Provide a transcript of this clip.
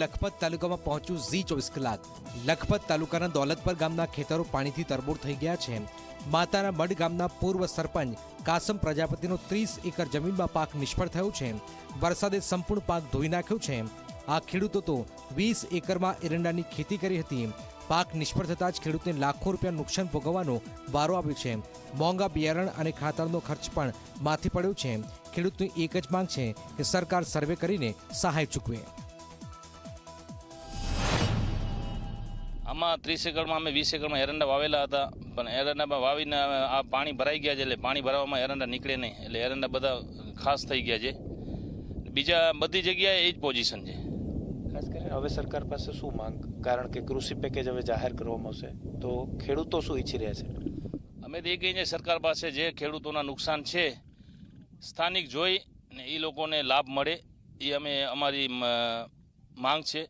લખપત તાલુકામાં પહોંચ્યું ઝી ચોવીસ કલાક. લખપત તાલુકાના દોલતપર ગામના ખેતરો પાણીથી તરબોળ થઈ ગયા છે. માતાના મઢ ગામના પૂર્વ સરપંચ કાસમ પ્રજાપતિનો ત્રીસ એકર જમીનમાં પાક નિષ્ફળ થયો છે. વરસાદે સંપૂર્ણ પાક ધોઈ નાખ્યો છે. આ ખેડૂતો તો વીસ એકરમાં એરંડાની ખેતી કરી હતી. પાક નિષ્ફળ થતાં જ ખેડૂતને લાખો રૂપિયા નુકસાન ભોગવવાનો વારો આવ્યો છે. મોંઘા બિયારણ અને ખાતરનો ખર્ચ પણ માથે પડ્યો છે. ખેડૂતની એક જ માંગ છે કે સરકાર સર્વે કરીને સહાય ચૂકવે. આમાં ત્રીસ એકરમાં અમે વીસ એકરમાં એરંડા વાવેલા હતા. પણ એરંડામાં વાવીને આ પાણી ભરાઈ ગયા છે એટલે પાણી ભરાવામાં એરંડા નીકળે નહીં. એટલે એરંડા બધા ખાસ થઈ ગયા છે. બીજા બધી જગ્યાએ એ જ પોઝિશન છે. ખાસ કરીને હવે સરકાર પાસે શું માંગ? કારણ કે કૃષિ પેકેજ હવે જાહેર કરવામાં આવશે. તો ખેડૂતો શું ઈચ્છી રહ્યા છે? અમે તો એ કહીએ સરકાર પાસે જે ખેડૂતોના નુકસાન છે સ્થાનિક જોઈ ને એ લોકોને લાભ મળે. એ અમે અમારી માંગ છે.